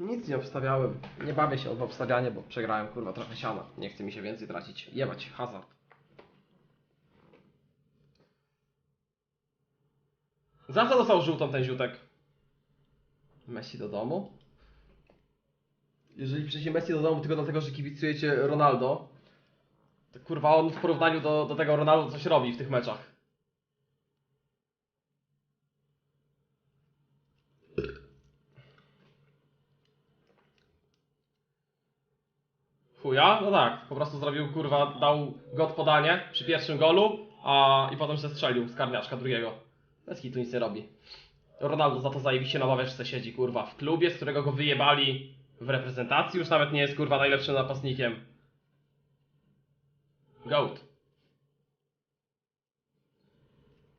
Nic nie obstawiałem. Nie bawię się w obstawianie, bo przegrałem kurwa trochę siana. Nie chce mi się więcej tracić. Jebać, hazard. Za co dostał żółtą ten ziutek? Messi do domu? Jeżeli piszecie Messi do domu tylko dlatego, że kibicujecie Ronaldo, to kurwa on w porównaniu do, do tego Ronaldo coś robi w tych meczach. Chuja? No tak, po prostu zrobił kurwa, dał god podanie przy pierwszym golu, a i potem się strzelił z karniaczka drugiego. Bez tu nic nie robi. Ronaldo za to zajebiście na ławeczce siedzi kurwa w klubie, z którego go wyjebali w reprezentacji, już nawet nie jest kurwa najlepszym napastnikiem. Goat.